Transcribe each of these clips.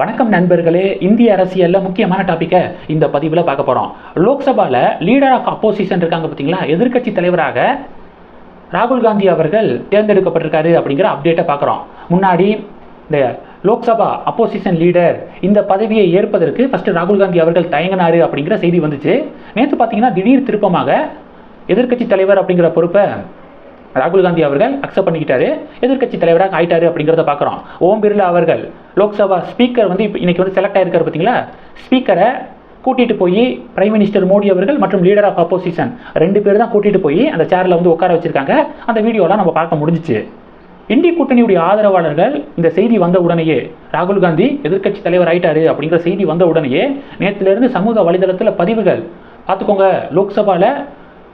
வணக்கம் நண்பர்களே இந்திய அரசியலில் முக்கியமான டாப்பிக்கை இந்த பதிவில் பார்க்க போகிறோம் லோக்சபாவில் லீடர் ஆஃப் அப்போசிஷன் இருக்காங்க பார்த்தீங்களா எதிர்கட்சி தலைவராக ராகுல் காந்தி அவர்கள் தேர்ந்தெடுக்கப்பட்டிருக்காரு அப்படிங்கிற அப்டேட்டை பார்க்குறோம். முன்னாடி இந்த லோக்சபா அப்போசிஷன் லீடர் இந்த பதவியை ஏற்பதற்கு ஃபஸ்ட்டு ராகுல் காந்தி அவர்கள் தயங்கினாரு அப்படிங்கிற செய்தி வந்துச்சு. நேற்று பார்த்தீங்கன்னா திடீர் திருப்பமாக எதிர்க்கட்சி தலைவர் அப்படிங்கிற பொறுப்பை ராகுல் காந்தி அவர்கள் அக்செப்ட் பண்ணிக்கிட்டாரு. எதிர்க்கட்சி தலைவராக ஆயிட்டாரு அப்படிங்கிறத பார்க்குறோம் ஓம் பிர்லா அவர்கள் லோக்சபா ஸ்பீக்கர் வந்து இப்போ இன்னைக்கு வந்து செலக்ட் ஆயிருக்காரு பார்த்தீங்களா ஸ்பீக்கரை கூட்டிட்டு போய் பிரைம் மினிஸ்டர் மோடி அவர்கள் மற்றும் லீடர் ஆஃப் அப்போசிஷன் ரெண்டு பேர் தான் கூட்டிட்டு போய் அந்த சேரில் வந்து உட்கார வச்சிருக்காங்க. அந்த வீடியோலாம் நம்ம பார்க்க முடிஞ்சிச்சு. இந்தி கூட்டணியுடைய ஆதரவாளர்கள் இந்த செய்தி வந்த உடனேயே ராகுல் காந்தி எதிர்க்கட்சி தலைவர் ஆயிட்டாரு அப்படிங்கிற செய்தி வந்த உடனேயே நேற்றிலிருந்து சமூக வலைதளத்தில் பதிவுகள். பார்த்துக்கோங்க லோக்சபாவில்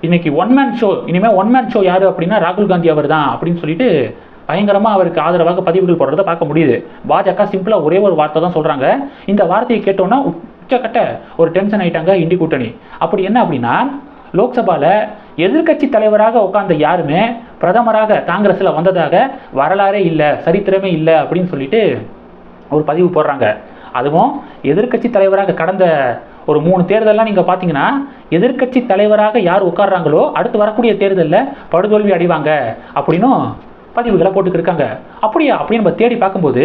இன்னைக்கு ஒன் மேன் ஷோ இனிமேல் ஒன் மேன் ஷோ யார் அப்படின்னா ராகுல் காந்தி அவர் தான் அப்படின்னு சொல்லிட்டு பயங்கரமாக அவருக்கு ஆதரவாக பதிவுகள் போடுறத பார்க்க முடியுது. பாஜக சிம்பிளாக ஒரே ஒரு வார்த்தை தான் சொல்கிறாங்க இந்த வார்த்தையை கேட்டோன்னா உச்சக்கட்ட ஒரு டென்ஷன் ஆயிட்டாங்க இண்டி கூட்டணி. அப்படி என்ன அப்படின்னா லோக்சபாவில் எதிர்க்கட்சி தலைவராக உட்கார்ந்த யாருமே பிரதமராக காங்கிரஸில் வந்ததாக வரலாறே இல்லை சரித்திரமே இல்லை அப்படின்னு சொல்லிட்டு ஒரு பதிவு போடுறாங்க. அதுவும் எதிர்க்கட்சி தலைவராக கடந்த ஒரு மூணு தேர்தல்லாம் நீங்கள் பார்த்தீங்கன்னா எதிர்க்கட்சி தலைவராக யார் உட்கார்றாங்களோ அடுத்து வரக்கூடிய தேர்தலில் படுதோல்வி அடைவாங்க அப்படின்னும் பதிவுகளை போட்டுக்கிட்டு இருக்காங்க. அப்படியா? அப்படி நம்ம தேடி பார்க்கும்போது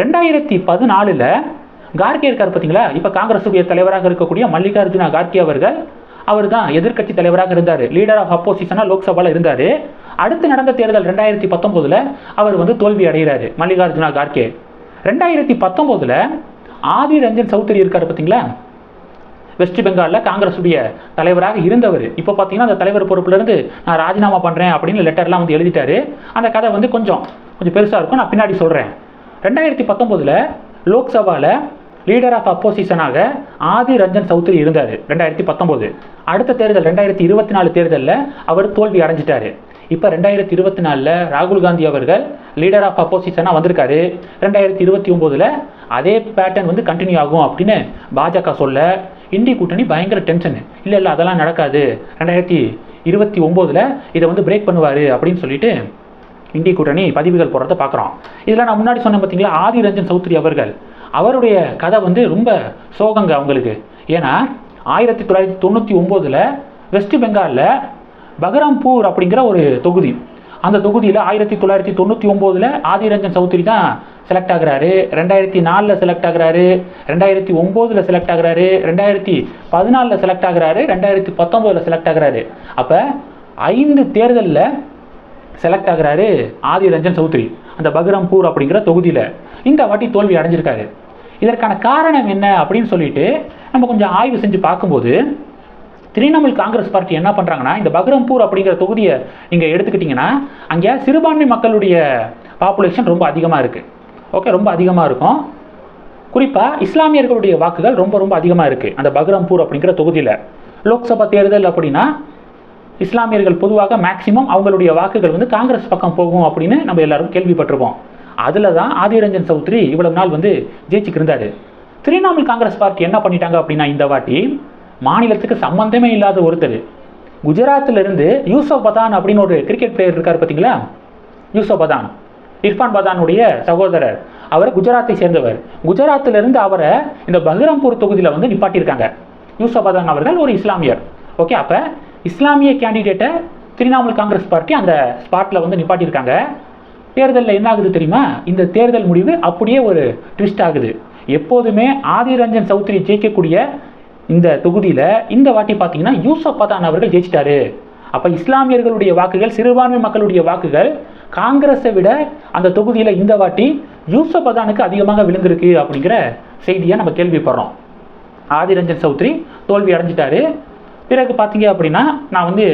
ரெண்டாயிரத்தி பதினாலில் கார்கே இருக்கார் பார்த்தீங்களா இப்போ காங்கிரஸுடைய தலைவராக இருக்கக்கூடிய மல்லிகார்ஜுனா கார்கே அவர்கள் அவர் தான் எதிர்க்கட்சி தலைவராக இருந்தார். லீடர் ஆஃப் அப்போசிஷனாக லோக்சபாவில் இருந்தார். அடுத்து நடந்த தேர்தல் ரெண்டாயிரத்தி பத்தொம்போதில் அவர் வந்து தோல்வி அடைகிறாரு மல்லிகார்ஜுனா கார்கே. ரெண்டாயிரத்தி பத்தொம்போதில் ஆதி ரஞ்சன் சௌத்ரி இருக்கார் பார்த்தீங்களா வெஸ்ட் பெங்காலில் காங்கிரஸுடைய தலைவராக இருந்தவர். இப்போ பார்த்தீங்கன்னா அந்த தலைவர் பொறுப்புலேருந்து நான் ராஜினாமா பண்ணுறேன் அப்படின்னு லெட்டர்லாம் வந்து எழுதிட்டாரு. அந்த கதை வந்து கொஞ்சம் கொஞ்சம் பெருசாக இருக்கும். நான் பின்னாடி சொல்கிறேன் ரெண்டாயிரத்தி பத்தொம்போதில் லோக்சபாவில் லீடர் ஆஃப் அப்போசிஷனாக ஆதி ரஞ்சன் சௌத்ரி இருந்தார் ரெண்டாயிரத்தி பத்தொம்போது அடுத்த தேர்தல் ரெண்டாயிரத்தி இருபத்தி நாலு தேர்தலில் அவர் தோல்வி அடைஞ்சிட்டாரு. இப்போ ரெண்டாயிரத்தி இருபத்தி நாலில் ராகுல் காந்தி அவர்கள் லீடர் ஆஃப் அப்போசிஷனாக வந்திருக்காரு. ரெண்டாயிரத்தி இருபத்தி ஒம்போதில் அதே பேட்டர்ன் வந்து கண்டினியூ ஆகும் அப்படின்னு பாஜக சொல்ல இந்திய கூட்டணி பயங்கர டென்ஷன் இல்லை இல்லை அதெல்லாம் நடக்காது. ரெண்டாயிரத்தி இருபத்தி ஒம்போதில் இதை வந்து பிரேக் பண்ணுவார் அப்படின்னு சொல்லிட்டு இந்திய கூட்டணி பதிவுகள் போடுறத பார்க்குறோம். இதில் நான் முன்னாடி சொன்னேன் பார்த்தீங்களா ஆதி ரஞ்சன் சௌத்ரி அவர்கள். அவருடைய கதை வந்து ரொம்ப சோகங்க அவங்களுக்கு. ஏன்னா ஆயிரத்தி தொள்ளாயிரத்தி தொண்ணூற்றி ஒம்போதில் வெஸ்ட் பெங்காலில் பகரம்பூர் அப்படிங்கிற ஒரு தொகுதி. அந்த தொகுதியில் ஆயிரத்தி தொள்ளாயிரத்தி தொண்ணூற்றி ஒம்போதில் ஆதிரஞ்சன் சௌத்ரி தான் செலக்ட் ஆகுறாரு. ரெண்டாயிரத்தி நாலில் செலக்ட் ஆகுறாரு. ரெண்டாயிரத்தி ஒம்போதில் செலக்ட் ஆகுறாரு. ரெண்டாயிரத்தி பதினாலில் செலக்ட் ஆகுறாரு. ரெண்டாயிரத்தி பத்தொம்போதில் செலக்ட் ஆகுறாரு. அப்போ ஐந்து தேர்தலில் செலக்ட் ஆகுறாரு ஆதி ரஞ்சன் சௌத்ரி. அந்த பக்ரம்பூர் அப்படிங்கிற தொகுதியில். இந்த வாட்டி தோல்வி அடைஞ்சிருக்காரு. இதற்கான காரணம் என்ன அப்படின்னு சொல்லிட்டு நம்ம கொஞ்சம் ஆய்வு செஞ்சு பார்க்கும்போது திரிணாமுல் காங்கிரஸ் பார்ட்டி என்ன பண்ணுறாங்கன்னா இந்த பகரம்பூர் அப்படிங்கிற தொகுதியை நீங்கள் எடுத்துக்கிட்டிங்கன்னா அங்கே சிறுபான்மை மக்களுடைய பாப்புலேஷன் ரொம்ப அதிகமாக இருக்குது ஓகே ரொம்ப அதிகமாக இருக்கும். குறிப்பாக இஸ்லாமியர்களுடைய வாக்குகள் ரொம்ப ரொம்ப அதிகமாக இருக்குது அந்த பக்ரம்பூர் அப்படிங்கிற தொகுதியில். லோக்சபா தேர்தல் அப்படின்னா இஸ்லாமியர்கள் பொதுவாக மேக்சிமம் அவங்களுடைய வாக்குகள் வந்து காங்கிரஸ் பக்கம் போகும் அப்படின்னு நம்ம எல்லாரும் கேள்விப்பட்டிருப்போம். அதில் தான் ஆதிரஞ்சன் சௌத்ரி இவ்வளவு நாள் வந்து ஜெயிச்சுக்கிருந்தாரு திரிணாமுல் காங்கிரஸ் பார்ட்டி என்ன பண்ணிட்டாங்க அப்படின்னா இந்த வாட்டி மாநிலத்துக்கு சம்பந்தமே இல்லாத ஒருத்தர். குஜராத்தில் இருந்து யூசப் பதான் அப்படின்னு ஒரு கிரிக்கெட் பிளேயர் இருக்கார் பார்த்தீங்களா யூசப் பதான். இர்ஃபான் பதானுடைய சகோதரர். அவர் குஜராத்தை சேர்ந்தவர். குஜராத்தில் இருந்து அவரை இந்த பஹ்ரம்பூர் தொகுதியில் வந்து நிப்பாட்டியிருக்காங்க. யூசப் பதான் அவர்கள் ஒரு இஸ்லாமியர். ஓகே அப்போ இஸ்லாமிய கேண்டிடேட்டை திரிணாமுல் காங்கிரஸ் பார்ட்டி அந்த ஸ்பாட்டில் வந்து நிப்பாட்டியிருக்காங்க. தேர்தலில் என்ன ஆகுது தெரியுமா? இந்த தேர்தல் முடிவு அப்படியே ஒரு ட்விஸ்ட் ஆகுது. எப்போதுமே ஆதிரஞ்சன் சௌத்ரி ஜெயிக்கக்கூடிய இந்த தொகுதியில் இந்த வாட்டி பார்த்தீங்கன்னா யூசப் பதான் அவர்கள் ஜெயிச்சிட்டாரு. அப்போ இஸ்லாமியர்களுடைய வாக்குகள் சிறுபான்மை மக்களுடைய வாக்குகள் காங்கிரஸை விட அந்த தொகுதியில் இந்த வாட்டி யூசப் பதானுக்கு அதிகமாக விழுந்திருக்கு அப்படிங்கிற செய்தியை நம்ம கேள்விப்படுறோம். ஆதிரஞ்சன் சௌத்ரி தோல்வி அடைஞ்சிட்டாரு. பிறகு பார்த்தீங்க அப்படின்னா நான் வந்து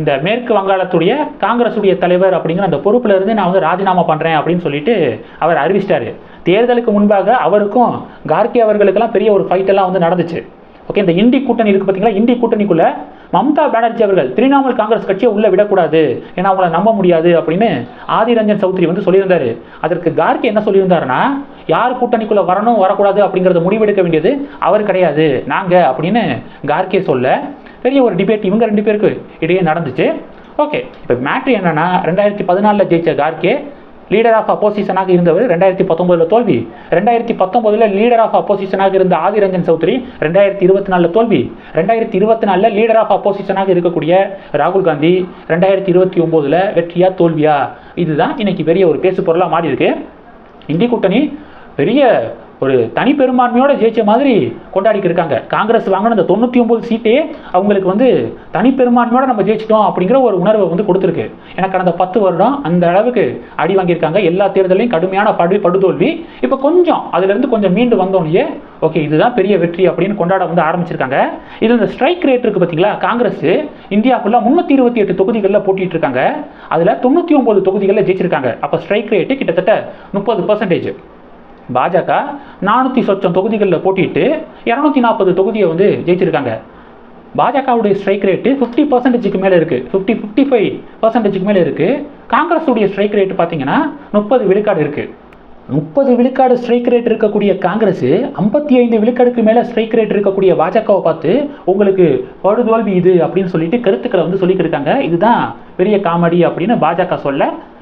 இந்த மேற்கு வங்காளத்துடைய காங்கிரஸுடைய தலைவர் அப்படிங்கிற அந்த பொறுப்பில் இருந்து நான் வந்து ராஜினாமா பண்ணுறேன் அப்படின்னு சொல்லிட்டு அவர் அறிவிச்சிட்டாரு. தேர்தலுக்கு முன்பாக அவருக்கும் கார்கே அவர்களுக்கெல்லாம் பெரிய ஒரு ஃபைட்டெல்லாம் வந்து நடந்துச்சு. ஓகே இந்த இண்டி கூட்டணி இருக்குது பார்த்தீங்களா? இந்தி கூட்டணிக்குள்ளே மம்தா பானர்ஜி அவர்கள் திரிணாமுல் காங்கிரஸ் கட்சியை உள்ள விடக்கூடாது ஏன்னா அவங்கள நம்ப முடியாது அப்படின்னு ஆதிரஞ்சன் சௌத்ரி வந்து சொல்லியிருந்தாரு. அதற்கு கார்கே என்ன சொல்லியிருந்தாருன்னா யார் கூட்டணிக்குள்ள வரணும் வரக்கூடாது அப்படிங்கிறத முடிவெடுக்க வேண்டியது அவர் கிடையாது நாங்க அப்படின்னு கார்கே சொல்ல பெரிய ஒரு டிபேட் இவங்க ரெண்டு பேருக்கு இடையே நடந்துச்சு. ஓகே இப்போ மேட்ரு என்னன்னா ரெண்டாயிரத்தி பதினாலில் ஜெயிச்ச கார்கே லீடர் ஆஃப் அப்போசிஷனாக இருந்தவர் ரெண்டாயிரத்தி பத்தொன்பதில் தோல்வி. ரெண்டாயிரத்தி பத்தொன்பதில் லீடர் ஆஃப் அப்போசிஷனாக இருந்த ஆதிரஞ்சன் சௌத்ரி ரெண்டாயிரத்தி இருபத்தி நாலில் தோல்வி. ரெண்டாயிரத்தி இருபத்தி நாலில் லீடர் ஆஃப் அப்போசிஷனாக இருக்கக்கூடிய ராகுல் காந்தி ரெண்டாயிரத்தி இருபத்தி ஒம்போதில் வெற்றியா தோல்வியா? இதுதான் இன்னைக்கு பெரிய ஒரு பேசு பொருளாக மாறி இருக்கு இந்திய கூட்டணி பெரிய ஒரு தனி பெரும்பான்மையோட ஜெயிச்ச மாதிரி கொண்டாடிக்கு இருக்காங்க. காங்கிரஸ் வாங்கின அந்த தொண்ணூற்றி ஒம்பது சீட்டே அவங்களுக்கு வந்து தனி பெரும்பான்மையோட நம்ம ஜெயிச்சிட்டோம் அப்படிங்கிற ஒரு உணர்வை வந்து கொடுத்துருக்கு. ஏன்னா கடந்த பத்து வருடம் அந்த அளவுக்கு அடி வாங்கியிருக்காங்க. எல்லா தேர்தலையும் கடுமையான படு படுதோல்வி. இப்போ கொஞ்சம் அதுலேருந்து கொஞ்சம் மீண்டு வந்தோடனே ஓகே இதுதான் பெரிய வெற்றி அப்படின்னு கொண்டாட வந்து ஆரம்பிச்சிருக்காங்க. இது இந்த ஸ்ட்ரைக் ரேட் இருக்கு பார்த்தீங்களா காங்கிரஸ் இந்தியாவுக்குள்ள முந்நூற்றி இருபத்தி எட்டு தொகுதிகளில் போட்டிட்டு இருக்காங்க. அதில் தொண்ணூற்றி ஒம்பது தொகுதிகளில் ஜெயிச்சிருக்காங்க. அப்போ ஸ்ட்ரைக் ரேட்டு கிட்டத்தட்ட முப்பது பர்சன்டேஜ் பாஜக நானூற்றி சொச்சம் தொகுதிகளில் போட்டிட்டு இரநூத்தி நாற்பது தொகுதியை வந்து ஜெயிச்சிருக்காங்க. பாஜகவுடைய ஸ்ட்ரைக் ரேட்டு ஃபிஃப்டி பர்சன்டேஜுக்கு மேலே இருக்குது ஃபிஃப்டி ஃபிஃப்டி ஃபைவ் பர்சன்டேஜுக்கு மேலே இருக்குது காங்கிரஸுடைய ஸ்ட்ரைக் ரேட்டு பார்த்தீங்கன்னா முப்பது விழுக்காடு இருக்குது முப்பது விழுக்காடு ஸ்ட்ரைக் ரேட் இருக்கக்கூடிய காங்கிரஸ் ஐம்பத்தி ஐந்து விழுக்காடுக்கு மேலே ஸ்ட்ரைக் ரேட் இருக்கக்கூடிய பாஜகவை பார்த்து உங்களுக்கு படுதோல்வி இது அப்படின்னு சொல்லிட்டு கருத்துக்களை வந்து சொல்லிக்கிட்டு இருக்காங்க. இதுதான் பெரிய காமெடி அப்படின்னு பாஜக சொல்ல